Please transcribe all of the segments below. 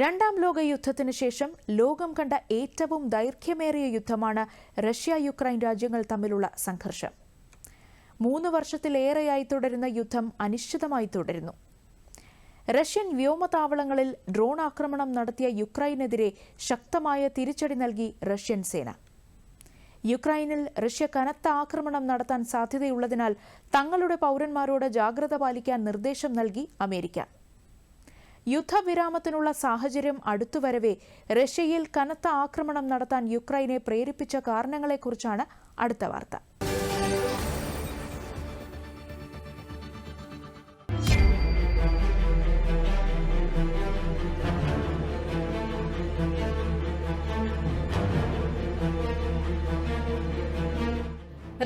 രണ്ടാം ലോക ശേഷം ലോകം കണ്ട ഏറ്റവും ദൈർഘ്യമേറിയ യുദ്ധമാണ് റഷ്യ യുക്രൈൻ രാജ്യങ്ങൾ തമ്മിലുള്ള സംഘർഷം. മൂന്ന് വർഷത്തിലേറെയായി തുടരുന്ന യുദ്ധം അനിശ്ചിതമായി തുടരുന്നു. റഷ്യൻ വ്യോമതാവളങ്ങളിൽ ഡ്രോൺ ആക്രമണം നടത്തിയ യുക്രൈനെതിരെ ശക്തമായ തിരിച്ചടി നൽകി റഷ്യൻ സേന. യുക്രൈനിൽ റഷ്യ കനത്ത ആക്രമണം നടത്താൻ സാധ്യതയുള്ളതിനാൽ തങ്ങളുടെ പൗരന്മാരോട് ജാഗ്രത പാലിക്കാൻ നിർദ്ദേശം നൽകി അമേരിക്ക. യുദ്ധവിരാമത്തിനുള്ള സാഹചര്യം അടുത്തുവരവെ റഷ്യയിൽ കനത്ത ആക്രമണം നടത്താൻ യുക്രൈനെ പ്രേരിപ്പിച്ച കാരണങ്ങളെക്കുറിച്ചാണ് അടുത്ത വാർത്ത.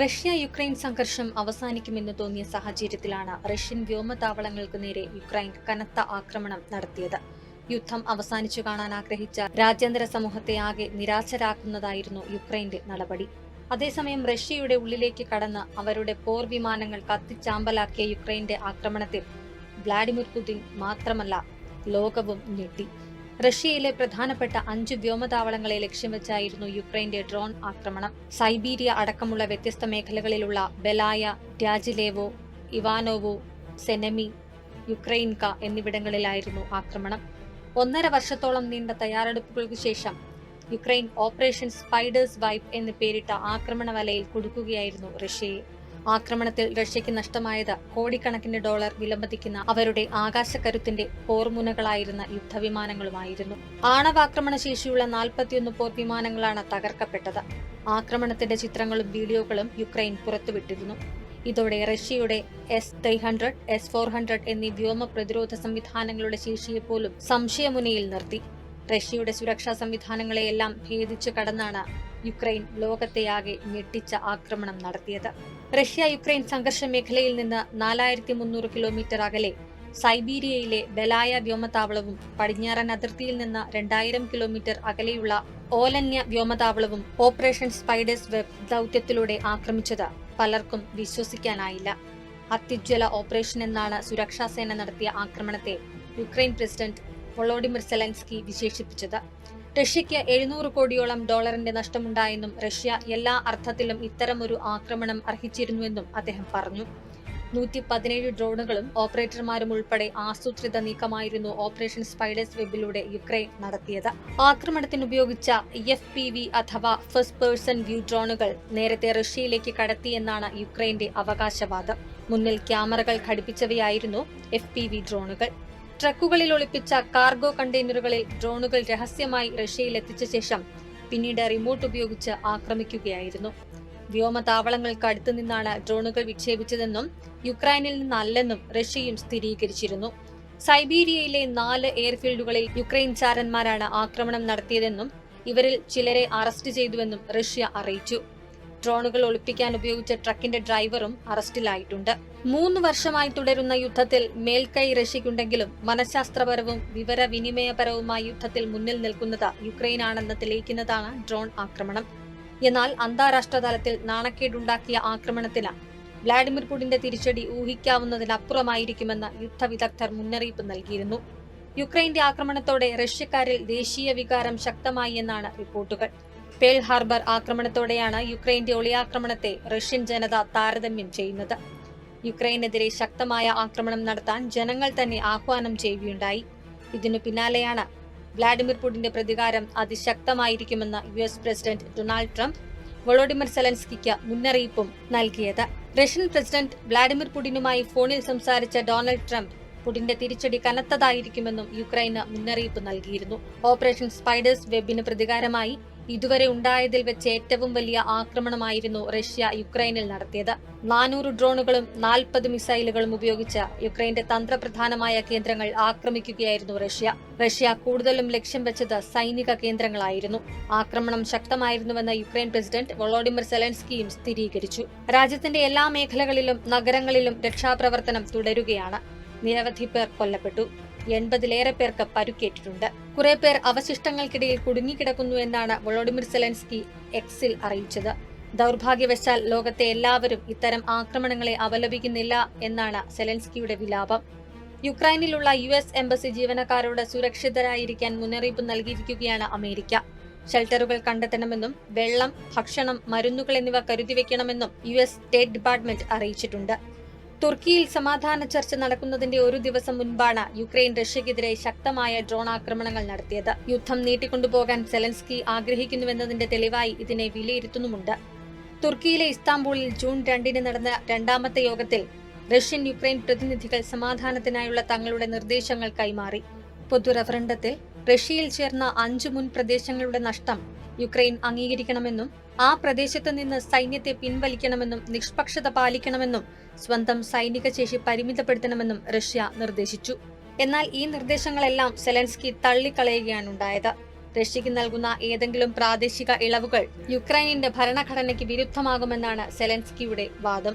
റഷ്യ യുക്രൈൻ സംഘർഷം അവസാനിക്കുമെന്ന് തോന്നിയ സാഹചര്യത്തിലാണ് റഷ്യൻ വ്യോമതാവളങ്ങൾക്ക് നേരെ യുക്രൈൻ കനത്ത ആക്രമണം നടത്തിയത്. യുദ്ധം അവസാനിച്ചു കാണാൻ ആഗ്രഹിച്ച രാജ്യാന്തര സമൂഹത്തെ ആകെ നിരാശരാക്കുന്നതായിരുന്നു യുക്രൈന്റെ നടപടി. അതേസമയം റഷ്യയുടെ ഉള്ളിലേക്ക് കടന്ന് അവരുടെ പോർ വിമാനങ്ങൾ കത്തിച്ചാമ്പലാക്കിയ യുക്രൈന്റെ ആക്രമണത്തിൽ വ്ളാഡിമിർ പുതിൻ മാത്രമല്ല ലോകവും ഞെട്ടി. റഷ്യയിലെ പ്രധാനപ്പെട്ട അഞ്ച് വ്യോമതാവളങ്ങളെ ലക്ഷ്യം വെച്ചായിരുന്നു യുക്രൈന്റെ ഡ്രോൺ ആക്രമണം. സൈബീരിയ അടക്കമുള്ള വ്യത്യസ്ത മേഖലകളിലുള്ള ബെലായ ഡ്യാജിലേവോ ഇവാനോവോ സെനമി യുക്രൈൻക എന്നിവിടങ്ങളിലായിരുന്നു ആക്രമണം. ഒന്നര വർഷത്തോളം നീണ്ട തയ്യാറെടുപ്പുകൾക്ക് ശേഷം യുക്രൈൻ ഓപ്പറേഷൻ സ്പൈഡേഴ്സ് വൈപ്പ് എന്ന് പേരിട്ട ആക്രമണ വലയിൽ കുടുക്കുകയായിരുന്നു റഷ്യയെ. ആക്രമണത്തിൽ റഷ്യയ്ക്ക് നഷ്ടമായത് കോടിക്കണക്കിന് ഡോളർ വിലമതിക്കുന്ന അവരുടെ ആകാശക്കരുത്തിന്റെ പോർമുനകളായിരുന്ന യുദ്ധവിമാനങ്ങളുമായിരുന്നു. ആണവാക്രമണ ശേഷിയുള്ള നാൽപ്പത്തിയൊന്ന് പോർ വിമാനങ്ങളാണ് തകർക്കപ്പെട്ടത്. ആക്രമണത്തിന്റെ ചിത്രങ്ങളും വീഡിയോകളും യുക്രൈൻ പുറത്തുവിട്ടിരുന്നു. ഇതോടെ റഷ്യയുടെ S three hundred S four hundred എന്നീ വ്യോമ പ്രതിരോധ സംവിധാനങ്ങളുടെ ശേഷിയെ പോലും സംശയമുനയിൽ നിർത്തി. റഷ്യയുടെ സുരക്ഷാ സംവിധാനങ്ങളെയെല്ലാം ഭേദിച്ചു കടന്നാണ് യുക്രൈൻ ലോകത്തെയാകെ ഞെട്ടിച്ച ആക്രമണം നടത്തിയത്. റഷ്യ യുക്രൈൻ സംഘർഷ മേഖലയിൽ നിന്ന് നാലായിരത്തി മുന്നൂറ് കിലോമീറ്റർ അകലെ സൈബീരിയയിലെ ബലായ വ്യോമതാവളവും പടിഞ്ഞാറൻ അതിർത്തിയിൽ നിന്ന് രണ്ടായിരം കിലോമീറ്റർ അകലെയുള്ള ഓലന്യ വ്യോമതാവളവും ഓപ്പറേഷൻ സ്പൈഡേഴ്സ് വെബ് ദൗത്യത്തിലൂടെ ആക്രമിച്ചത് പലർക്കും വിശ്വസിക്കാനായില്ല. അത്യുജ്വല ഓപ്പറേഷൻ എന്നാണ് സുരക്ഷാസേന നടത്തിയ ആക്രമണത്തെ യുക്രൈൻ പ്രസിഡന്റ് വൊളോഡിമിർ സെലൻസ്കി വിശേഷിപ്പിച്ചത്. റഷ്യയ്ക്ക് എഴുന്നൂറ് കോടിയോളം ഡോളറിന്റെ നഷ്ടമുണ്ടായെന്നും റഷ്യ എല്ലാ അർത്ഥത്തിലും ഇത്തരമൊരു ആക്രമണം അർഹിച്ചിരുന്നുവെന്നും അദ്ദേഹം പറഞ്ഞു. നൂറ്റി പതിനേഴ് ഡ്രോണുകളും ഓപ്പറേറ്റർമാരും ഉൾപ്പെടെ ആസൂത്രിത നീക്കമായിരുന്നു ഓപ്പറേഷൻ സ്പൈഡേഴ്സ് വെബിലൂടെ യുക്രൈൻ നടത്തിയത്. ആക്രമണത്തിന് ഉപയോഗിച്ച എഫ് പി വി അഥവാ ഫസ്റ്റ് പേഴ്സൺ വ്യൂ ഡ്രോണുകൾ നേരത്തെ റഷ്യയിലേക്ക് കടത്തിയെന്നാണ് യുക്രൈന്റെ അവകാശവാദം. മുന്നിൽ ക്യാമറകൾ ഘടിപ്പിച്ചവയായിരുന്നു എഫ് പി വി ഡ്രോണുകൾ. ട്രക്കുകളിൽ ഒളിപ്പിച്ച കാർഗോ കണ്ടെയ്നറുകളിൽ ഡ്രോണുകൾ രഹസ്യമായി റഷ്യയിൽ എത്തിച്ച ശേഷം പിന്നീട് റിമോട്ട് ഉപയോഗിച്ച് ആക്രമിക്കുകയായിരുന്നു. വ്യോമതാവളങ്ങൾക്ക് അടുത്തു നിന്നാണ് ഡ്രോണുകൾ വിക്ഷേപിച്ചതെന്നും യുക്രൈനിൽ നിന്നല്ലെന്നും റഷ്യയും സ്ഥിരീകരിച്ചിരുന്നു. സൈബീരിയയിലെ നാല് എയർഫീൽഡുകളിൽ യുക്രൈൻ ചാരന്മാരാണ് ആക്രമണം നടത്തിയതെന്നും ഇവരിൽ ചിലരെ അറസ്റ്റ് ചെയ്തുവെന്നും റഷ്യ അറിയിച്ചു. ഡ്രോണുകൾ ഒളിപ്പിക്കാൻ ഉപയോഗിച്ച ട്രക്കിന്റെ ഡ്രൈവറും അറസ്റ്റിലായിട്ടുണ്ട്. മൂന്ന് വർഷമായി തുടരുന്ന യുദ്ധത്തിൽ മേൽക്കൈ റഷ്യയ്ക്കുണ്ടെങ്കിലും മനഃശാസ്ത്രപരവും വിവരവിനിമയപരവുമായ യുദ്ധത്തിൽ മുന്നിൽ നിൽക്കുന്നത് യുക്രൈനാണെന്ന് തെളിയിക്കുന്നതാണ് ഡ്രോൺ ആക്രമണം. എന്നാൽ അന്താരാഷ്ട്ര തലത്തിൽ നാണക്കേടുണ്ടാക്കിയ ആക്രമണത്തിന് വ്ളാഡിമിർ പുടിന്റെ തിരിച്ചടി ഊഹിക്കാവുന്നതിനപ്പുറമായിരിക്കുമെന്ന് യുദ്ധവിദഗ്ധർ മുന്നറിയിപ്പ് നൽകിയിരുന്നു. യുക്രൈന്റെ ആക്രമണത്തോടെ റഷ്യക്കാരിൽ ദേശീയ വികാരം ശക്തമായി എന്നാണ് റിപ്പോർട്ടുകൾ. പേൾ ഹാർബർ ആക്രമണത്തോടെയാണ് യുക്രൈന്റെ ഒളിയാക്രമണത്തെ റഷ്യൻ ജനത താരതമ്യം ചെയ്യുന്നത്. യുക്രൈനെതിരെ ശക്തമായ ആക്രമണം നടത്താൻ ജനങ്ങൾ തന്നെ ആഹ്വാനം ചെയ്യുകയുണ്ടായി. ഇതിനു പിന്നാലെയാണ് വ്ളാഡിമിർ പുടിന്റെ പ്രതികാരം അതിശക്തമായിരിക്കുമെന്ന് U S president Donald Trump Volodymyr സെലൻസ്കിക്ക് മുന്നറിയിപ്പും നൽകിയത്. റഷ്യൻ പ്രസിഡന്റ് വ്ളാഡിമിർ പുടിനുമായി ഫോണിൽ സംസാരിച്ച ഡൊണാൾഡ് ട്രംപ് പുടിന്റെ തിരിച്ചടി കനത്തതായിരിക്കുമെന്നും യുക്രൈന് മുന്നറിയിപ്പ് നൽകിയിരുന്നു. ഓപ്പറേഷൻ സ്പൈഡേഴ്സ് വെബിന് പ്രതികാരമായി ഇതുവരെ ഉണ്ടായതിൽ വെച്ച് ഏറ്റവും വലിയ ആക്രമണമായിരുന്നു റഷ്യ യുക്രൈനിൽ നടത്തിയത്. നാനൂറ് ഡ്രോണുകളും നാൽപ്പത് മിസൈലുകളും ഉപയോഗിച്ച് യുക്രൈന്റെ തന്ത്രപ്രധാനമായ കേന്ദ്രങ്ങൾ ആക്രമിക്കുകയായിരുന്നു റഷ്യ. റഷ്യ കൂടുതലും ലക്ഷ്യം വെച്ചത് സൈനിക കേന്ദ്രങ്ങളായിരുന്നു. ആക്രമണം ശക്തമായിരുന്നുവെന്ന് യുക്രൈൻ പ്രസിഡന്റ് വൊളോഡിമിർ സെലൻസ്കിയും സ്ഥിരീകരിച്ചു. രാജ്യത്തിന്റെ എല്ലാ മേഖലകളിലും നഗരങ്ങളിലും രക്ഷാപ്രവർത്തനം തുടരുകയാണ്. നിരവധി പേർ കൊല്ലപ്പെട്ടു. എൺപതിലേറെ പേർക്ക് പരുക്കേറ്റിട്ടുണ്ട്. കുറെ പേർ അവശിഷ്ടങ്ങൾക്കിടയിൽ കുടുങ്ങിക്കിടക്കുന്നു എന്നാണ് വോളോഡിമിർ സെലൻസ്കി എക്സിൽ അറിയിച്ചത്. ദൗർഭാഗ്യവശാൽ ലോകത്തെ എല്ലാവരും ഇത്തരം ആക്രമണങ്ങളെ അപലപിക്കുന്നില്ല എന്നാണ് സെലൻസ്കിയുടെ വിലാപം. യുക്രൈനിലുള്ള യു എസ് എംബസി ജീവനക്കാരോട് സുരക്ഷിതരായിരിക്കാൻ മുന്നറിയിപ്പ് നൽകിയിരിക്കുകയാണ് അമേരിക്ക. ഷെൽട്ടറുകൾ കണ്ടെത്തണമെന്നും വെള്ളം ഭക്ഷണം മരുന്നുകൾ എന്നിവ കരുതിവെക്കണമെന്നും യു എസ് സ്റ്റേറ്റ് ഡിപ്പാർട്ട്മെന്റ് അറിയിച്ചിട്ടുണ്ട്. തുർക്കിയിൽ സമാധാന ചർച്ച നടക്കുന്നതിന്റെ ഒരു ദിവസം മുൻപാണ് യുക്രൈൻ റഷ്യക്കെതിരെ ശക്തമായ ഡ്രോൺ ആക്രമണങ്ങൾ നടത്തിയത്. യുദ്ധം നീട്ടിക്കൊണ്ടുപോകാൻ സെലൻസ്കി ആഗ്രഹിക്കുന്നുവെന്നതിന്റെ തെളിവായി ഇതിനെ വിലയിരുത്തുന്നുമുണ്ട്. തുർക്കിയിലെ ഇസ്താംബൂളിൽ ജൂൺ രണ്ടിന് നടന്ന രണ്ടാമത്തെ യോഗത്തിൽ റഷ്യൻ യുക്രൈൻ പ്രതിനിധികൾ സമാധാനത്തിനായുള്ള തങ്ങളുടെ നിർദ്ദേശങ്ങൾ കൈമാറി. പൊതു റഫറണ്ടത്തിൽ റഷ്യയിൽ ചേർന്ന അഞ്ചു മുൻ പ്രദേശങ്ങളുടെ നഷ്ടം യുക്രൈൻ അംഗീകരിക്കണമെന്നും ആ പ്രദേശത്ത് നിന്ന് സൈന്യത്തെ പിൻവലിക്കണമെന്നും നിഷ്പക്ഷത പാലിക്കണമെന്നും സ്വന്തം സൈനിക ശേഷി പരിമിതപ്പെടുത്തണമെന്നും റഷ്യ നിർദ്ദേശിച്ചു. എന്നാൽ ഈ നിർദ്ദേശങ്ങളെല്ലാം സെലൻസ്കി തള്ളിക്കളയുകയാണുണ്ടായത്. റഷ്യക്ക് നൽകുന്ന ഏതെങ്കിലും പ്രാദേശിക ഇളവുകൾ യുക്രൈനിന്റെ ഭരണഘടനയ്ക്ക് വിരുദ്ധമാകുമെന്നാണ് സെലൻസ്കിയുടെ വാദം.